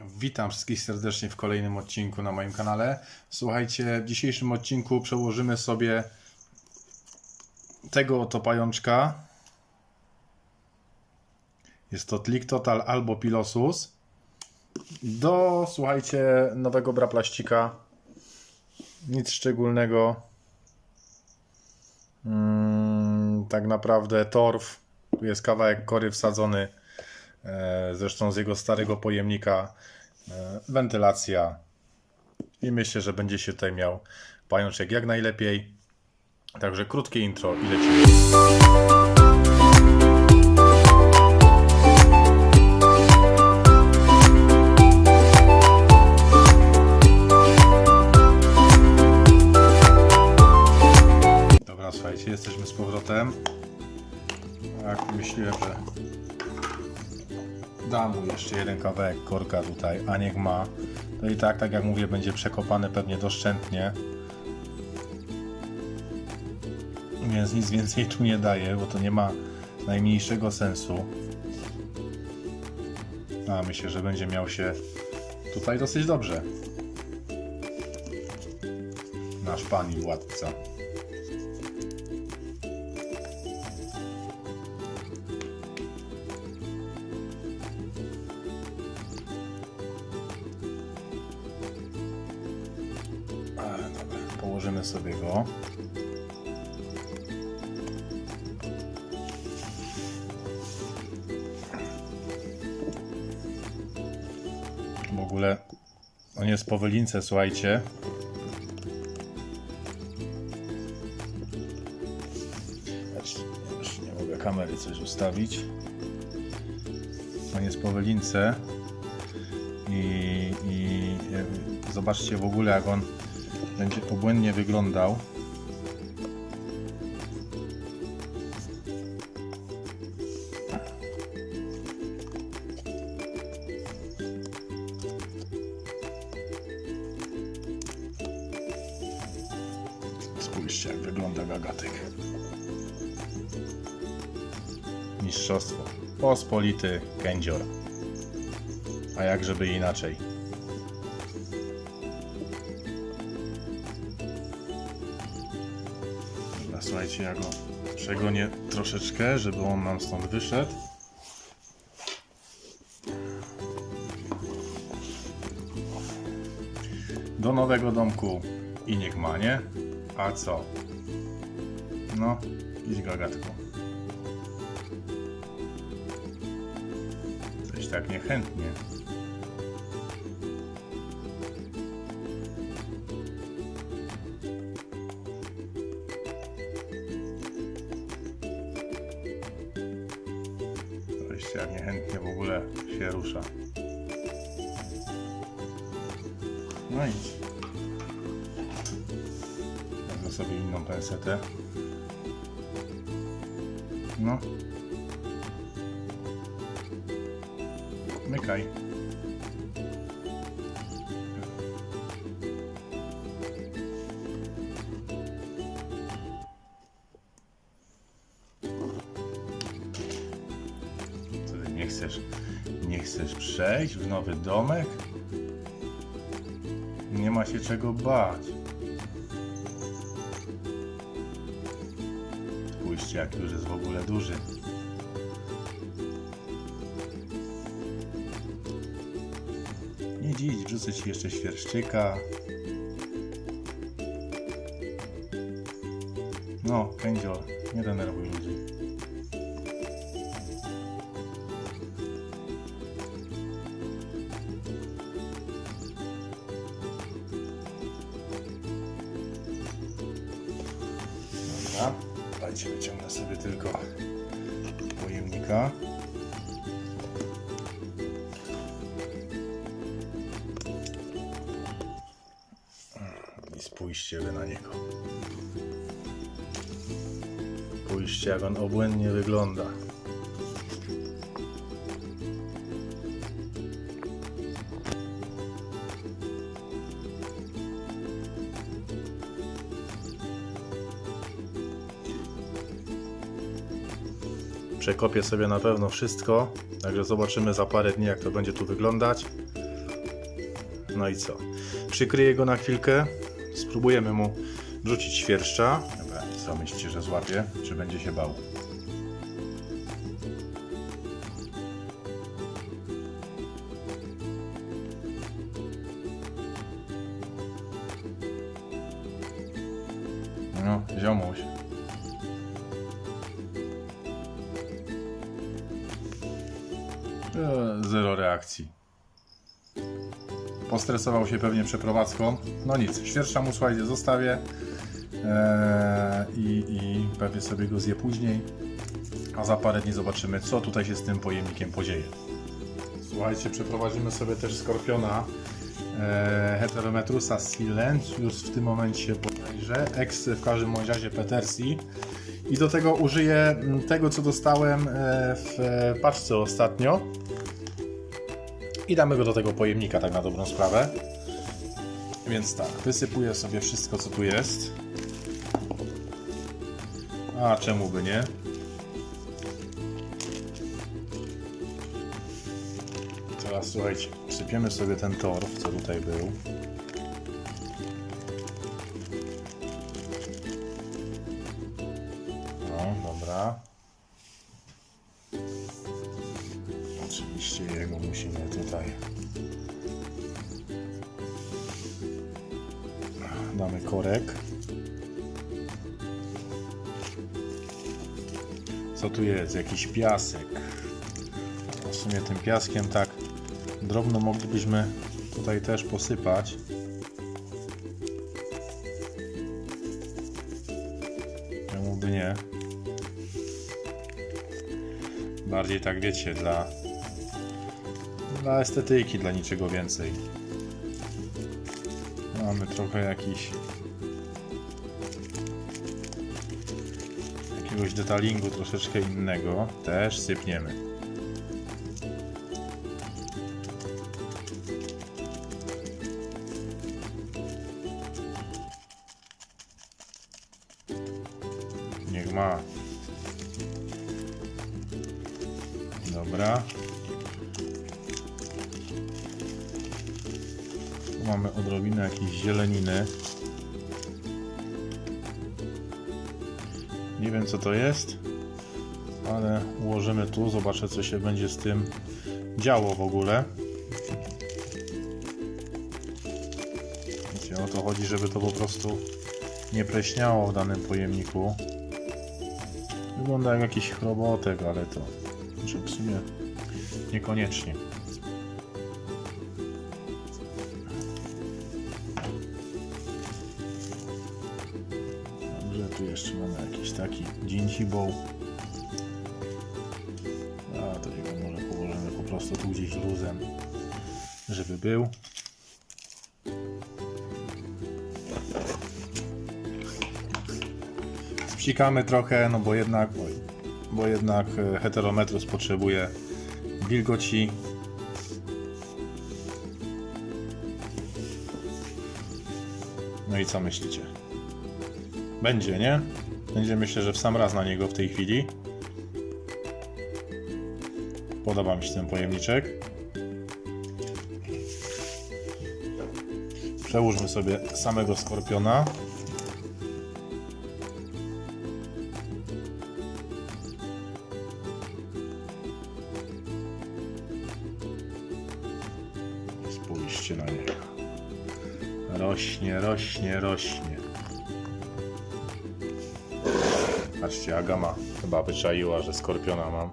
Witam wszystkich serdecznie w kolejnym odcinku na moim kanale. Słuchajcie, w dzisiejszym odcinku przełożymy sobie tego oto pajączka. Jest to Tlik Total albo Pilosus. Do, słuchajcie, nowego braplaścika. Nic szczególnego. Mm, tak naprawdę torf. Tu jest kawałek kory wsadzony. E, zresztą z jego starego pojemnika e, wentylacja i myślę, że będzie się tutaj miał pajączek jak najlepiej. Także krótkie intro i lecimy. Jesteśmy z powrotem. Tak, myśliłem, że dam mu jeszcze jeden kawałek korka tutaj, a niech ma. To i tak, tak jak mówię, będzie przekopane pewnie doszczętnie. Więc nic więcej tu nie daje, bo to nie ma najmniejszego sensu. A myślę, że będzie miał się tutaj dosyć dobrze. Nasz pan i władca. Sobie go. W ogóle on jest po wylince, słuchajcie. Nie mogę kamery coś ustawić. On jest po wylince i, i zobaczcie w ogóle jak on będzie obłędnie wyglądał. Spójrzcie jak wygląda gagatek. Mistrzostwo. Pospolity kędzior. A jak żeby inaczej. Słuchajcie, ja go przegonię troszeczkę, żeby on nam stąd wyszedł. Do nowego domku i niech ma, nie? A co? No, idź gagatku. Coś tak niechętnie. Jak niechętnie w ogóle się rusza. No idź. Wezmę sobie inną pensetę. No. Mykaj. Chcesz, nie chcesz przejść w nowy domek? Nie ma się czego bać. Spójrzcie, jak już jest w ogóle duży. Idź, idź, wrzucę ci jeszcze świerszczyka. No, kędzior, nie denerwuj ludzi. Sobie tylko pojemnika. I spójrzcie wy na niego. Spójrzcie jak on obłędnie wygląda. Przekopię sobie na pewno wszystko, także zobaczymy za parę dni jak to będzie tu wyglądać. No i co? Przykryję go na chwilkę, spróbujemy mu wrzucić świerszcza. Dobra, co myślicie, że złapie? Czy będzie się bał? No, ziomuś. Reakcji. Postresował się pewnie przeprowadzką. No nic, świerszcza mu słuchajcie, zostawię e, i, i pewnie sobie go zje później. A za parę dni zobaczymy, co tutaj się z tym pojemnikiem podzieje. Słuchajcie, przeprowadzimy sobie też skorpiona e, Heterometrusa Silencius w tym momencie bodajże, ex w każdym razie Petersi. I do tego użyję mm, tego, co dostałem e, w e, paczce ostatnio. I damy go do tego pojemnika, tak na dobrą sprawę. Więc tak, wysypuję sobie wszystko, co tu jest. A czemu by nie? Teraz słuchajcie, sypiemy sobie ten torf, co tutaj był. Oczywiście jego musimy tutaj. Damy korek. Co tu jest? Jakiś piasek. W sumie tym piaskiem tak drobno moglibyśmy tutaj też posypać. Czemu by nie? Bardziej tak wiecie, dla, dla estetyki, dla niczego więcej. Mamy trochę jakiś jakiegoś detalingu troszeczkę innego. Też sypniemy. Niech ma. Dobra. Mamy odrobinę jakiejś zieleniny. Nie wiem co to jest, ale ułożymy tu, zobaczę co się będzie z tym działo w ogóle. Wiecie, o to chodzi, żeby to po prostu nie pleśniało w danym pojemniku. Wygląda jak jakiś chrobotek, ale to znaczy w sumie niekoniecznie. Jeszcze mamy jakiś taki dzięci boł. A to jego może położymy po prostu tu gdzieś luzem, żeby był. Psikamy trochę, no bo jednak, bo jednak e, heterometrus potrzebuje wilgoci. No i co myślicie? Będzie, nie? Będzie myślę, że w sam raz na niego w tej chwili. Podoba mi się ten pojemniczek. Przełóżmy sobie samego skorpiona. Spójrzcie na niego. Rośnie, rośnie, rośnie. Patrzcie, Aga ma. Chyba wyczaiła, że skorpiona mam.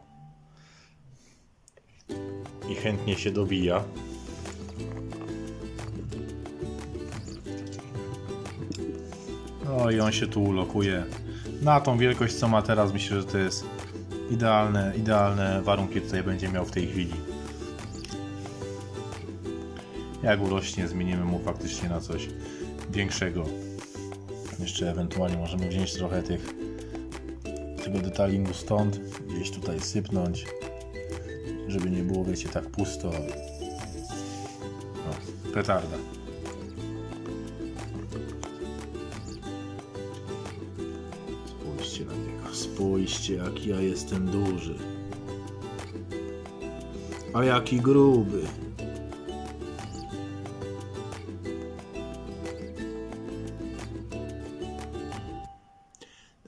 I chętnie się dobija. No i on się tu ulokuje. Na tą wielkość, co ma teraz, myślę, że to jest idealne, idealne warunki tutaj będzie miał w tej chwili. Jak urośnie, zmienimy mu faktycznie na coś większego. Jeszcze ewentualnie możemy wziąć trochę tych tego detalingu stąd, gdzieś tutaj sypnąć, żeby nie było, wiecie, tak pusto. O, petarda. Spójrzcie na niego, spójrzcie jaki ja jestem duży. A jaki gruby.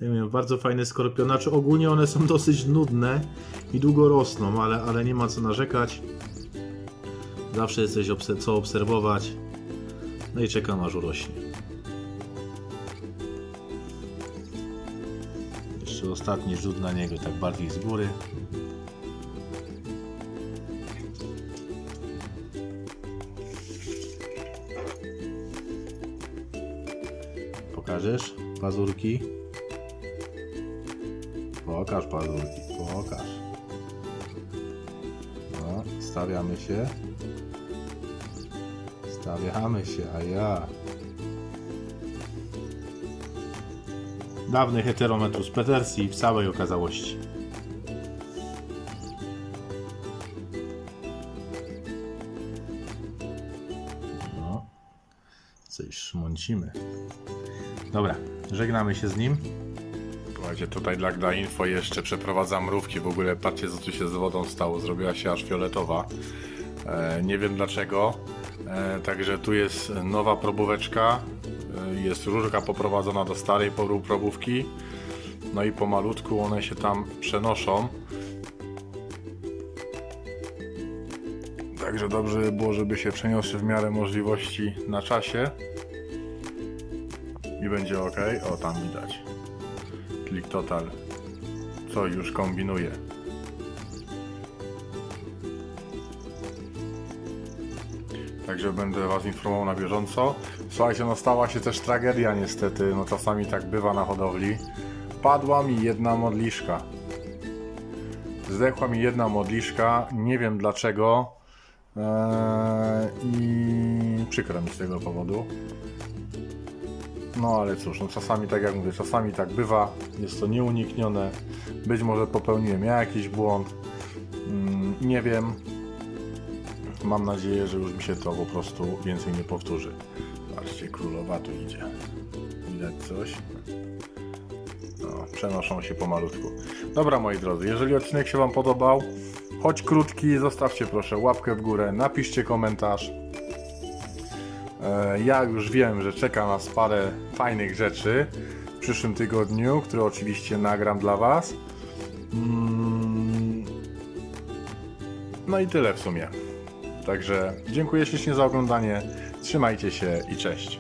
Tak mówię, bardzo fajne skorpiony. Znaczy ogólnie one są dosyć nudne i długo rosną, ale, ale nie ma co narzekać. Zawsze jest coś co obserwować. No i czekam aż urośnie. Jeszcze ostatni rzut na niego, tak bardziej z góry. Pokażesz pazurki? Pokaż pazurki, pokaż. No, stawiamy się. Stawiamy się, a ja. Dawny heterometrus Petersji w całej okazałości. No, coś szmącimy. Dobra, żegnamy się z nim. Słuchajcie, tutaj dla, info jeszcze przeprowadzam mrówki. W ogóle patrzcie, co tu się z wodą stało. Zrobiła się aż fioletowa. E, nie wiem dlaczego. E, także tu jest nowa probóweczka. E, jest różka poprowadzona do starej probówki. No i pomalutku one się tam przenoszą. Także dobrze by było, żeby się przeniosły w miarę możliwości na czasie. I będzie ok. O, tam widać. Klik Total. Co już kombinuje. Także będę Was informował na bieżąco. Słuchajcie, no stała się też tragedia niestety, no czasami tak bywa na hodowli. Padła mi jedna modliszka. Zdechła mi jedna modliszka, nie wiem dlaczego. Eee, I przykro mi z tego powodu. No ale cóż, no czasami tak jak mówię, czasami tak bywa, jest to nieuniknione. Być może popełniłem ja jakiś błąd, mm, nie wiem. Mam nadzieję, że już mi się to po prostu więcej nie powtórzy. Patrzcie, królowa tu idzie. Widać coś? No, przenoszą się pomalutku. Dobra moi drodzy, jeżeli odcinek się Wam podobał, choć krótki, zostawcie proszę łapkę w górę, napiszcie komentarz. E, Ja już wiem, że czeka nas parę fajnych rzeczy w przyszłym tygodniu, które oczywiście nagram dla Was. Mm, No i tyle w sumie. Także dziękuję ślicznie za oglądanie. Trzymajcie się i cześć.